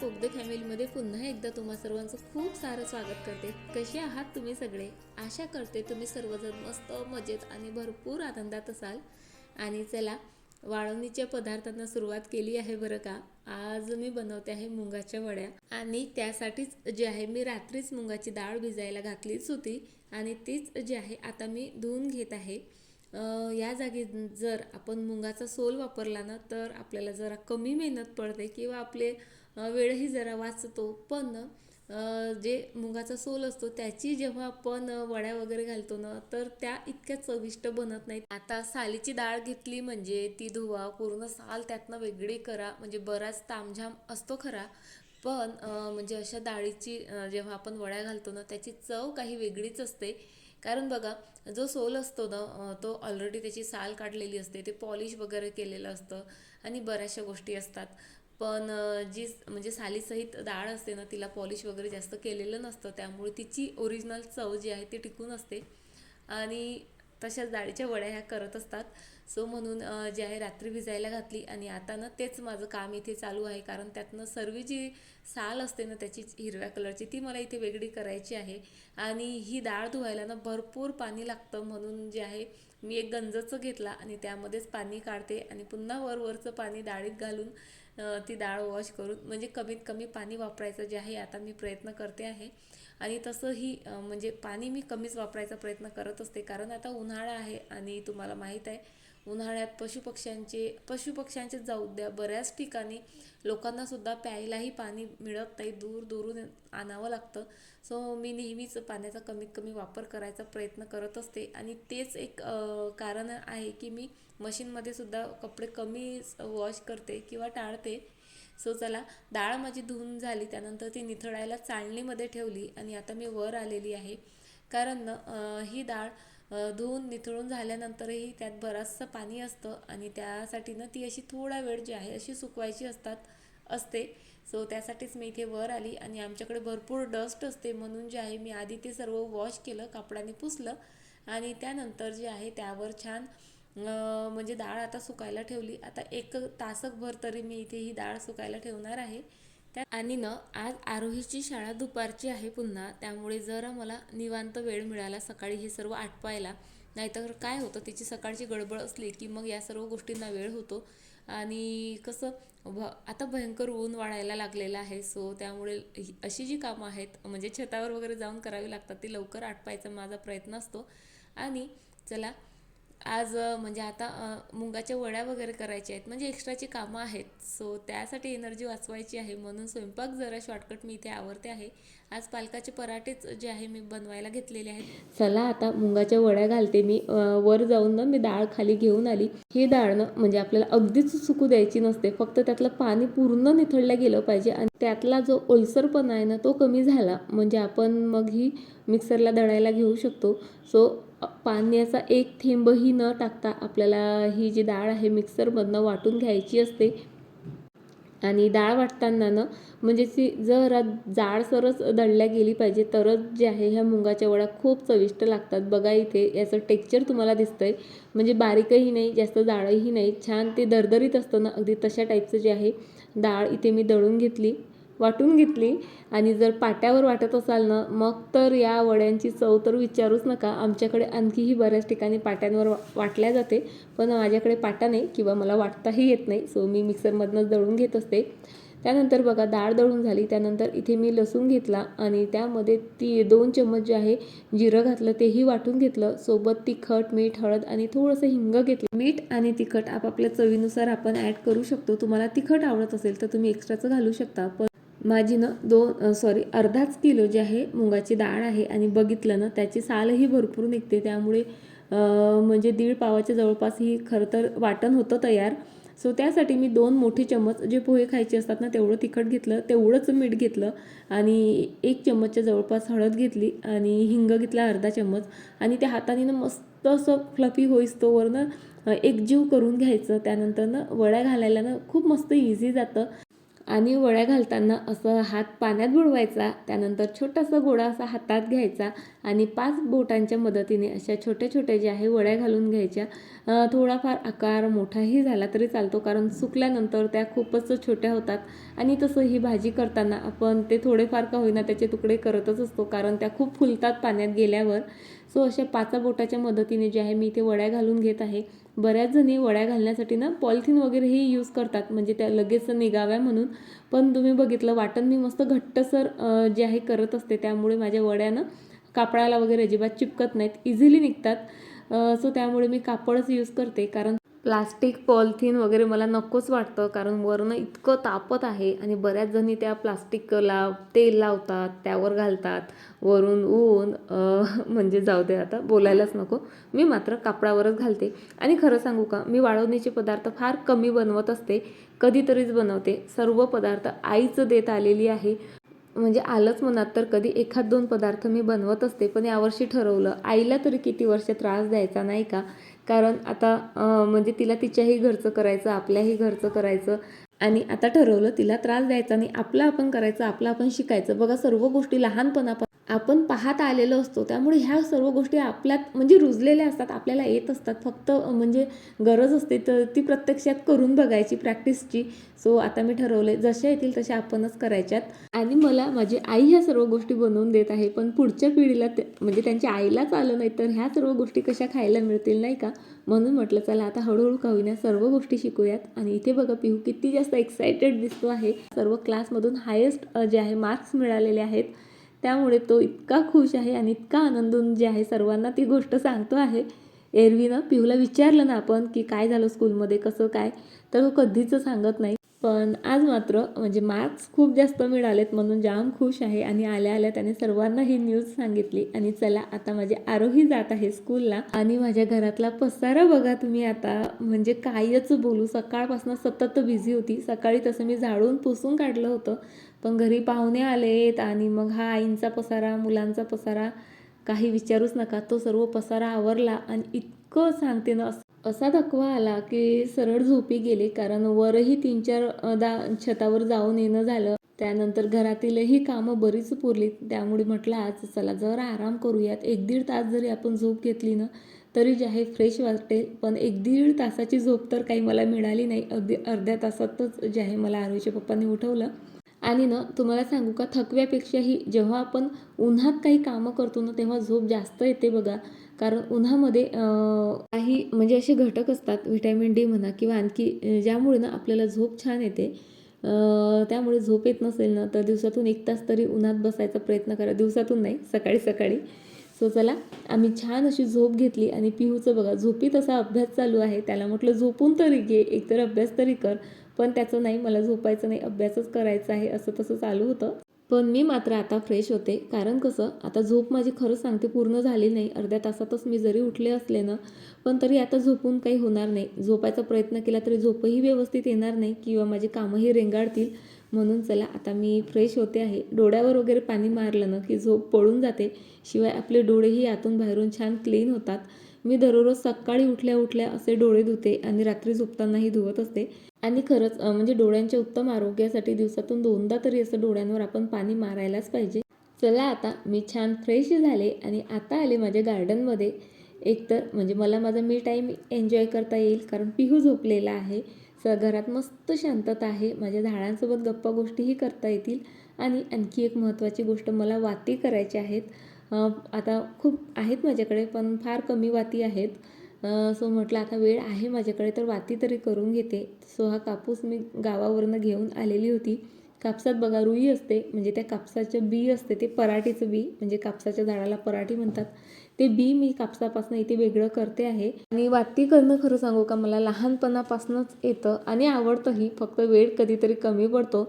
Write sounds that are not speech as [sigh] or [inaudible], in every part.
पोगदे फॅमिलीमध्ये पुन्हा एकदा तुम्हा सर्वांचं खूप सारं स्वागत करते. कसे आहात तुम्ही सगळे? आशा करते तुम्ही सर्वजण मस्त मजेत आणि भरपूर आनंदात असाल. आणि चला वाळवणीच्या पदार्थांना सुरुवात केली आहे बरं का? आज मी बनवते आहे मुंगाच्या वड्या. आणि त्यासाठीच जे आहे मी रात्रीच मुंगाची डाळ भिजायला घातलीच होती. आणि तीच जी आहे आता मी धुवून घेत आहे. या जागी जर आपण मुंगाचा सोल वापरला ना तर आपल्याला जरा कमी मेहनत पडते किंवा आपले वेळही जरा वाचतो. पण जे मुगाचा सोल असतो त्याची जेव्हा आपण वड्या वगैरे घालतो ना तर त्या इतक्या चविष्ट बनत नाहीत. आता सालीची डाळ घेतली म्हणजे ती धुवा पूर्ण साल त्यातनं वेगळी करा. म्हणजे बराच तामझाम असतो खरा. पण म्हणजे अशा डाळीची जेव्हा आपण वड्या घालतो ना त्याची चव काही वेगळीच असते. कारण बघा जो सोल असतो ना तो ऑलरेडी त्याची साल काढलेली असते. ते पॉलिश वगैरे केलेलं असतं. आणि बऱ्याचशा गोष्टी असतात. पण जी म्हणजे सालीसहित डाळ असते ना तिला पॉलिश वगैरे जास्त केलेलं नसतं. त्यामुळे तिची ओरिजिनल चव जी आहे ती टिकून असते. आणि तशाच डाळीच्या वड्या ह्या करत असतात. सो म्हणून जे आहे रात्री भिजायला घातली आणि आता ना तेच माझं काम इथे चालू आहे. कारण त्यातनं सर्व जी साल असते ना त्याची हिरव्या कलरची ती मला इथे वेगळी करायची आहे. आणि ही डाळ धुवायला ना भरपूर पाणी लागतं. म्हणून जे आहे मी एक गंजचं घेतला आणि त्यामध्येच पाणी काढते. आणि पुन्हा वरवरचं पाणी डाळीत घालून ती डाळ वॉश करून म्हणजे कमीत कमी पाणी वापरायचं जे आहे आता मी प्रयत्न करते आहे. आणि तसंही म्हणजे पाणी मी कमीच वापरायचा प्रयत्न करत असते. कारण आता उन्हाळा आहे आणि तुम्हाला माहीत आहे उन्हाळ्यात पशुपक्ष्यांचे पशुपक्ष्यांचे जाऊ द्या. बऱ्याच ठिकाणी लोकांना सुद्धा प्यायलाही पाणी मिळत नाही. दूर दुरून आणावं लागतं. सो मी नेहमीच पाण्याचा कमीत कमी वापर करायचा प्रयत्न करत असते. आणि तेच एक कारण आहे की मी मशीनमध्ये सुद्धा कपडे कमी वॉश करते किंवा टाळते. सो चला डाळ माझी धुवून झाली. त्यानंतर ती निथळायला चाळणीमध्ये ठेवली आणि आता मी वर आलेली आहे. कारण ही डाळ धुवून निथळून झाल्यानंतरही त्यात बरंचसं पाणी असतं आणि त्यासाठी ना ती अशी थोडा वेळ जी आहे अशी सुकवायची असतात असते. सो त्यासाठीच मी इथे वर आली आणि आमच्याकडे भरपूर डस्ट असते म्हणून जे आहे मी आधी ते सर्व वॉश केलं कापडाने पुसलं आणि त्यानंतर जे आहे त्यावर छान म्हणजे डाळ आता सुकायला ठेवली. आता एक तासकभर तरी मी इथे ही डाळ सुकायला ठेवणार आहे. त्या आणि न आज आरोहीची शाळा दुपारची आहे पुन्हा त्यामुळे जरा मला निवांत वेळ मिळाला सकाळी हे सर्व आटपायला. नाहीतर काय होतं तिची सकाळची गडबड असली की मग या सर्व गोष्टींना वेळ होतो. आणि कसं भ आता भयंकर ऊन वाढायला लागलेलं आहे सो त्यामुळे ही- अशी जी कामं आहेत म्हणजे छतावर वगैरे जाऊन करावी लागतात ती लवकर आटपायचा माझा प्रयत्न असतो. आणि चला आज म्हणजे आता मुगाच्या वड्या वगैरे करायच्या आहेत. म्हणजे एक्स्ट्राची कामं आहेत. सो त्यासाठी एनर्जी वाचवायची आहे म्हणून स्वयंपाक जरा शॉर्टकट मी इथे आवडते आहे. आज पालकाचे पराठेच जे आहे मी बनवायला घेतलेले आहेत. चला आता मुगाच्या वड्या घालते मी. वर जाऊन ना मी डाळ खाली घेऊन आली. ही डाळ ना म्हणजे आपल्याला अगदीच सुकू द्यायची नसते. फक्त त्यातलं पाणी पूर्ण निथळलं गेलं पाहिजे आणि त्यातला जो ओलसरपणा आहे ना तो कमी झाला. म्हणजे आपण मग ही मिक्सरला दळायला घेऊ शकतो. सो पाण्याचा एक थेंबही न टाकता आपल्याला ही जी डाळ आहे मिक्सरमधनं वाटून घ्यायची असते. आणि डाळ वाटताना ना म्हणजे ती जरा जाडसरच दळल्या गेली पाहिजे तरच जे आहे ह्या मुगाच्या वड्या खूप चविष्ट लागतात. बघा इथे याचं टेक्चर तुम्हाला दिसतं आहे म्हणजे बारीकही नाही जास्त जाडही नाही छान ते दरदरीत असतं ना अगदी तशा टाईपचं जे आहे डाळ इथे मी दळून घेतली. वाटून घेतली. आणि जर पाट्यावर वाटत असाल ना मग तर या वड्यांची चव तर विचारूच नका. आमच्याकडे आणखीही बऱ्याच ठिकाणी पाट्यांवर वा- वाटल्या जाते. पण माझ्याकडे पाटा नाही किंवा मला वाटताही येत नाही सो मी मिक्सरमधनंच दळून घेत असते. त्यानंतर बघा डाळ दळून झाली. त्यानंतर इथे मी लसूण घेतला आणि त्यामध्ये ती दोन चम्मच जे आहे जिरं घातलं तेही वाटून घेतलं. सोबत तिखट मीठ हळद आणि थोडंसं हिंग घेतलं. मीठ आणि तिखट आपापल्या चवीनुसार आपण ॲड करू शकतो. तुम्हाला तिखट आवडत असेल तर तुम्ही एक्स्ट्राचं घालू शकता. पण माझी ना दोन सॉरी अर्धाच किलो जे आहे मुगाची डाळ आहे आणि बघितलं ना त्याची सालही भरपूर निघते. त्यामुळे म्हणजे दीड पावाच्या जवळपास ही खरं तर वाटण होतं तयार. सो त्यासाठी मी दोन मोठे चम्मच जे पोहे खायचे असतात ना तेवढं तिखट घेतलं तेवढंच मीठ घेतलं आणि एक चम्मचच्या जवळपास हळद घेतली आणि हिंग घेतला अर्धा चम्मच आणि त्या हाताने ना मस्त असं फ्लफी होईस्तोवर ना एकजीव करून घ्यायचं. त्यानंतर ना वड्या घालायला ना खूप मस्त इझी जातं. आणि वड्या घालताना असं हात पाण्यात बुडवायचा त्यानंतर छोटासा गोळा असा हातात घ्यायचा आणि पाच बोटांच्या मदतीने अशा छोट्या छोट्या ज्या आहे वड्या घालून घ्यायच्या. थोडाफार आकार मोठाही झाला तरी चालतो कारण सुकल्यानंतर त्या खूपच छोट्या होतात आणि तसं ही भाजी करताना आपण ते थोडेफार का होईना त्याचे तुकडे करतच असतो कारण त्या खूप फुलतात पाण्यात गेल्यावर. सो अशा पाचा बोटाच्या मदतीने जे आहे मी इथे वड्या घालून घेत आहे. बऱ्याच जणी वड्या घालण्यासाठी ना पॉलिथिन वगैरेही यूज करतात. म्हणजे त्या लगेच निघाव्या म्हणून. पण तुम्ही बघितलं वाटण मी मस्त घट्टसर जे आहे करत असते. त्यामुळे माझ्या वड्यानं कापडाला वगैरे अजिबात चिपकत नाहीत. इझिली निघतात. सो त्यामुळे मी कापडच यूज करते. कारण प्लास्टिक पॉलिथिन वगैरे मला नकोच वाटतं कारण वरनं इतकं तापत आहे आणि बऱ्याच जणी त्या प्लास्टिकला तेल लावतात त्यावर घालतात वरून ऊन [laughs] म्हणजे जाऊ दे आता बोलायलाच नको. मी मात्र कापडावरच घालते. आणि खरं सांगू का मी वाळवणीचे पदार्थ फार कमी बनवत असते कधीतरीच बनवते. सर्व पदार्थ आईच देत आलेली आहे. म्हणजे आलंच मनात तर कधी एखाद दोन पदार्थ मी बनवत असते पण यावर्षी ठरवलं आईला तरी किती वर्ष त्रास द्यायचा नाही का? कारण आता म्हणजे तिला तिच्याही घरचं करायचं आपल्याही घरचं करायचं आणि आता ठरवलं तिला त्रास द्यायचा नाही आपलं आपण करायचं आपलं आपण शिकायचं. बघा सर्व गोष्टी लहानपणापासून आपण पाहत आलेलो असतो. त्यामुळे ह्या सर्व गोष्टी आपल्यात म्हणजे रुजलेल्या असतात आपल्याला येत असतात. फक्त म्हणजे गरज असते तर ती प्रत्यक्षात करून बघायची प्रॅक्टिसची. सो आता मी ठरवले जशा येतील तशा आपणच करायच्यात. आणि मला माझी आई ह्या सर्व गोष्टी बनवून देत आहे पण पुढच्या पिढीला म्हणजे त्यांच्या आईलाच आलं नाही तर ह्या सर्व गोष्टी कशा खायला मिळतील नाही का? म्हणून म्हटलं चला आता हळूहळू का सर्व गोष्टी शिकूयात. आणि इथे बघा पिहू किती जास्त एक्सायटेड दिसतो आहे. सर्व क्लासमधून हायेस्ट जे आहे मार्क्स मिळालेले आहेत. त्यामुळे तो इतका खुश आहे आणि इतका आनंदून जे आहे सर्वांना ती गोष्ट सांगतो आहे. एरवीनं पिहूला विचारलं ना आपण की काय झालं स्कूलमध्ये कसं काय? तर तो कधीच सांगत नाही. पण आज मात्र म्हणजे मार्क्स खूप जास्त मिळालेत म्हणून जाम खुश आहे आणि आल्या आल्या त्याने सर्वांना ही न्यूज सांगितली. आणि चला आता माझे आरोही जात आहे स्कूलला. आणि माझ्या घरातला पसारा बघा तुम्ही आता. म्हणजे कायच बोलू सकाळपासून सतत बिझी होती. सकाळी तसं मी झाडून पुसून काढलं होतं. पण घरी पाहुणे आलेत आणि मग हा आईंचा पसारा मुलांचा पसारा काही विचारूच नका. तो सर्व पसारा आवरला आणि इतकं सांगते ना असा थकवा आला की सरळ झोपी गेले. कारण वरही तीन चार दा छतावर जाऊन येणं झालं. त्यानंतर घरातीलही कामं बरीच पुरली. त्यामुळे म्हटलं आज चला जरा आराम करूयात. एक दीड तास जरी आपण झोप घेतली ना तरी जे आहे फ्रेश वाटेल. पण एक दीड तासाची झोप तर काही मला मिळाली नाही. अगदी अर्ध्या तासातच जे आहे मला आरोग्य पप्पांनी उठवलं. आणि ना तुम्हाला सांगू का थकव्यापेक्षाही जेव्हा आपण उन्हात काही कामं करतो ना तेव्हा झोप जास्त येते बघा. कारण उन्हामध्ये काही म्हणजे असे घटक असतात व्हिटॅमिन डी म्हणा किंवा आणखी ज्यामुळे ना आपल्याला झोप छान येते. त्यामुळे झोप येत नसेल ना तर दिवसातून एक तास तरी उन्हात बसायचा प्रयत्न करा. दिवसातून नाही सकाळी सकाळी. सो चला आम्ही छान अशी झोप घेतली आणि पिहूचं बघा झोपीत असा अभ्यास चालू आहे. त्याला म्हटलं झोपून तरी घे एकतर अभ्यास तरी कर. पण त्याचं नाही मला झोपायचं नाही अभ्यासच करायचा आहे असं तसं चालू होतं. पण मी मात्र आता फ्रेश होते. कारण कसं आता झोप माझी खरंच सांगते पूर्ण झाली नाही. अर्ध्या तासातच मी जरी उठले असले ना पण तरी आता झोपून काही होणार नाही. झोपायचा प्रयत्न केला तरी झोपही व्यवस्थित येणार नाही किंवा माझी कामंही रेंगाळतील. म्हणून चला आता मी फ्रेश होते आहे. डोळ्यावर वगैरे पाणी मारलं ना की झोप पळून जाते. शिवाय आपले डोळेही आतून बाहेरून छान क्लीन होतात. मी दररोज सकाळी उठल्या उठल्या असे डोळे धुते आणि रात्री झोपतानाही धुवत असते. आणि खरंच म्हणजे डोळ्यांच्या उत्तम आरोग्यासाठी दिवसातून दोनदा तरी असं डोळ्यांवर आपण पाणी मारायलाच पाहिजे. चला आता मी छान फ्रेश झाले आणि आता आले माझ्या गार्डनमध्ये. एकतर म्हणजे मला माझा मी टाईम एन्जॉय करता येईल कारण पिहू झोपलेला आहे. स घरात मस्त शांतता आहे. माझ्या झाडांसोबत गप्पा गोष्टीही करता येतील. आणि आणखी एक महत्त्वाची गोष्ट मला वाती करायची आहेत. आता खूप आहेत माझ्याकडे पण फार कमी वाती आहेत. सो म्हटलं आता वेळ आहे माझ्याकडे तर वाती तरी करून घेते. सो हा कापूस मी गावावरनं घेऊन आलेली होती. कापसात बघा रुई असते म्हणजे त्या कापसाचं बी असते ते पराठीचं बी म्हणजे कापसाच्या झाडाला पराठी म्हणतात. ते बी मी कापसापासून इथे वेगळं करते आहे. आणि वाती करणं खरं सांगू का मला लहानपणापासूनच येतं आणि आवडतंही फक्त वेळ कधीतरी कमी पडतो.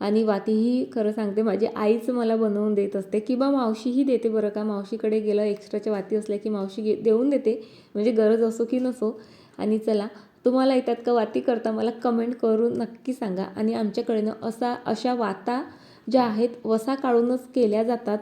आणि वातीही खरं सांगते माझी आईच मला बनवून देत असते. किंवा मावशीही देते बरं का मावशीकडे गेलं एक्स्ट्राच्या वाती असल्या की मावशी घे देऊन देते. म्हणजे गरज असो की नसो. आणि चला तुम्हाला येतात का वाती करता मला कमेंट करून नक्की सांगा. आणि आमच्याकडनं असा अशा वाता ज्या आहेत वसा काढूनच केल्या जातात.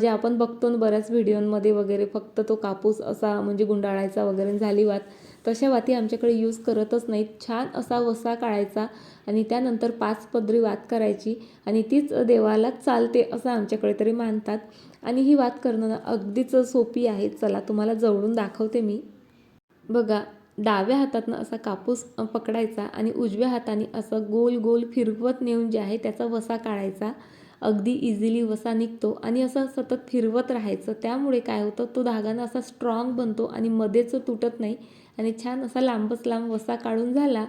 जे आपण बघतो ना बऱ्याच व्हिडिओंमध्ये वगैरे फक्त तो कापूस असा म्हणजे गुंडाळायचा वगैरे झाली वात. तशा वाती आमच्याकडे यूज करतच नाहीत. छान असा वसा काढायचा आणि त्यानंतर पाच पदरी वात करायची आणि तीच देवाला चालते असं आमच्याकडे तरी मानतात. आणि ही वात करणं अगदीच सोपी आहे. चला तुम्हाला जवळून दाखवते मी. बघा डाव्या हातातनं असा कापूस पकडायचा आणि उजव्या हाताने असं गोल गोल फिरवत नेऊन जे आहे त्याचा वसा काढायचा. अगदी इझिली वसा निघतो आणि असं सतत फिरवत राहायचं. त्यामुळे काय होतं तो धागाना असा स्ट्रॉंग बनतो आणि मध्येच तुटत नाही. आणि छान असा लांबच लांब वसा काढून झाला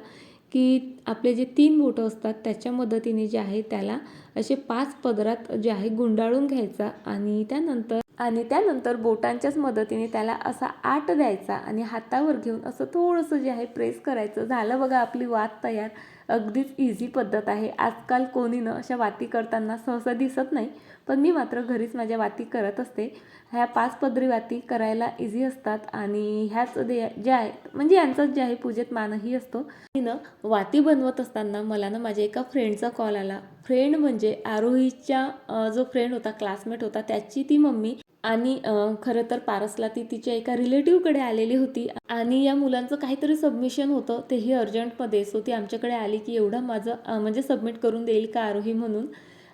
की आपले जे तीन बोटं असतात त्याच्या मदतीने जे आहे त्याला असे पाच पदरात जे आहे गुंडाळून घ्यायचा आणि त्यानंतर आणि त्यानंतर बोटांच्याच मदतीने त्याला असा आट द्यायचा आणि हातावर घेऊन असं थोडंसं जे आहे प्रेस करायचं. झालं बघा आपली वात तयार. अगदीच इझी पद्धत आहे. आजकाल कोणी न अशा वाती करताना सहसा दिसत नाही. पण मी मात्र घरीच माझ्या वाती करत असते. ह्या पाच पदरी वाती करायला इझी असतात आणि ह्याच दे ज्या आहेत म्हणजे यांचाच जे आहे पूजेत मानही असतो. तिनं ना वाती बनवत असताना मला ना माझ्या एका फ्रेंडचा कॉल आला. फ्रेंड म्हणजे आरोहीच्या जो फ्रेंड होता क्लासमेट होता त्याची ती मम्मी. आणि खरं तर पारसला ती तिच्या एका रिलेटिव्हकडे आलेली होती. आणि या मुलांचं काहीतरी सबमिशन होतं तेही अर्जंटमध्ये सो ती आमच्याकडे आली की एवढं माझं म्हणजे सबमिट करून देईल का आरोही म्हणून.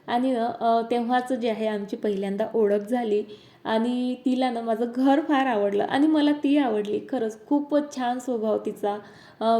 आणि ना तेव्हाच जे आहे आमची पहिल्यांदा ओळख झाली. आणि तिला ना माझं घर फार आवडलं. आणि मला ती आवडली. खरंच खूपच छान स्वभाव तिचा.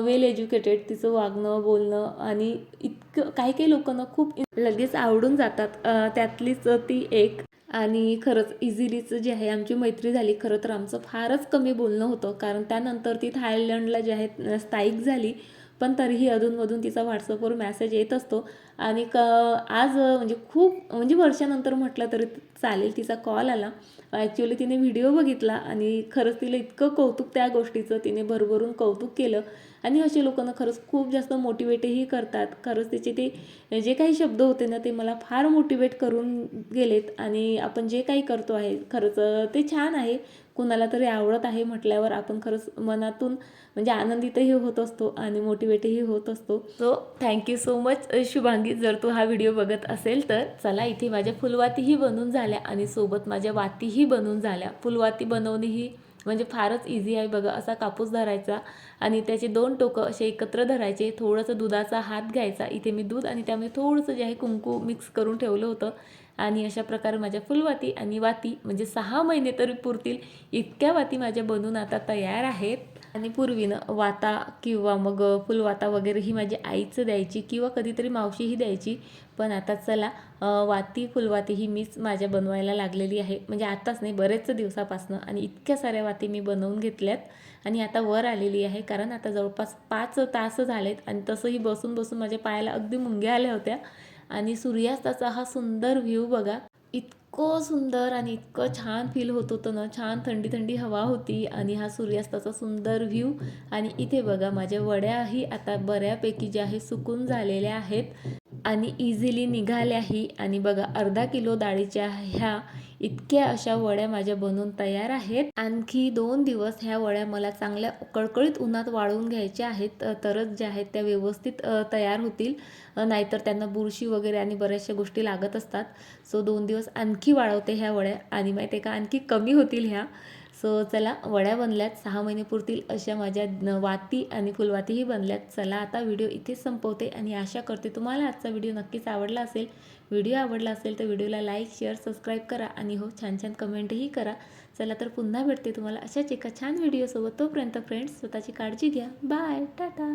वेल एज्युकेटेड तिचं वागणं बोलणं आणि इतकं काही काही लोकांना खूप लगेच आवडून जातात. त्यातलीच ती एक. आणि खरंच इझिलीच जे आहे आमची मैत्री झाली. खरं तर आमचं फारच कमी बोलणं होतं. कारण त्यानंतर ती थायलंडला जे आहे स्थायिक झाली. पण तरीही अधूनमधून तिचा व्हॉट्सअपवर मॅसेज येत असतो. आणि क आज म्हणजे खूप म्हणजे वर्षानंतर म्हटलं तरी चालेल तिचा कॉल आला. ॲक्च्युली तिने व्हिडिओ बघितला आणि खरंच तिला इतकं कौतुक त्या गोष्टीचं तिने भरभरून कौतुक केलं. आणि असे लोकांना खरंच खूप जास्त मोटिवेटही करतात. खरंच तिचे ते जे काही शब्द होते ना ते मला फार मोटिवेट करून गेलेत. आणि आपण जे काही करतो आहे खरंच ते छान आहे. कुणाला तरी आवडत आहे म्हटल्यावर आपण खरंच मनातून म्हणजे आनंदितही होत असतो आणि मोटिवेटही होत असतो. So thank you so much Shubhangi जर तू हा व्हिडिओ बघत असेल तर चला इथे माझ्या फुलवातीही बनून झाल्या आणि सोबत माझ्या वातीही बनून झाल्या. फुलवाती बनवणे ही म्हणजे फारच इझी आहे बघा असा कापूस धरायचा आणि त्याचे दोन टोकं असे एकत्र धरायचे. थोडंसं दुधाचा हात घ्यायचा. इथे मी दूध आणि त्यामध्ये थोडंसं जे आहे कुंकू मिक्स करून ठेवलं होतं. आणि अशा प्रकारे माझ्या फुलवाती आणि वाती म्हणजे सहा महिने तरी पुरतील. इतक्या वाती माझ्या बनून आता तयार आहेत. आणि पूर्वीनं वाता किंवा मग फुलवाता वगैरे ही माझी आईचं द्यायची किंवा कधीतरी मावशीही द्यायची. पण आता चला वाती फुलवाती ही मीच माझ्या बनवायला लागलेली आहे. म्हणजे आताच नाही बरेच दिवसापासनं आणि इतक्या साऱ्या वाती मी बनवून घेतल्यात. आणि आता वर आलेली आहे कारण आता जवळपास पाच तास झालेत आणि तसंही बसून बसून माझ्या पायाला अगदी मुंग्या आल्या होत्या. आणि सूर्यास्ताचा हा सुंदर व्ह्यू बघा इतकं सुंदर आणि इतकं छान फील होत होतं ना. छान थंडी थंडी हवा होती आणि हा सूर्यास्ताचा सुंदर व्ह्यू आणि इथे बघा माझ्या वड्याही आता बऱ्यापैकी ज्या आहे सुकून झालेल्या आहेत. आणि इझिली निघाल्याही. आणि बघा अर्धा किलो डाळीच्या ह्या इतक्या अशा वड्या माझ्या बनून तयार आहेत. आणखी दोन दिवस ह्या वड्या मला चांगल्या कळकळीत उन्हात वाळवून घ्यायच्या आहेत तरच ज्या आहेत त्या व्यवस्थित तयार होतील. नाहीतर त्यांना बुरशी वगैरे आणि बऱ्याचशा गोष्टी लागत असतात. सो दोन दिवस आणखी वाळवते ह्या वड्या. आणि माहिती आहे का आणखी कमी होतील ह्या. सो चला वड्या बनल्यात. सहा महिने पुरतील अशा माझ्या वाती आणि फुलवातीही बनल्यात. चला आता व्हिडिओ इथेच संपवते आणि आशा करते तुम्हाला आजचा व्हिडिओ नक्कीच आवडला असेल. व्हिडिओ आवडला असेल तर व्हिडिओला लाईक शेअर सबस्क्राईब करा आणि हो छान छान कमेंटही करा. चला तर पुन्हा भेटते तुम्हाला अशाच एका छान व्हिडिओसोबत. तोपर्यंत फ्रेंड्स स्वतःची काळजी घ्या. बाय. टाटा.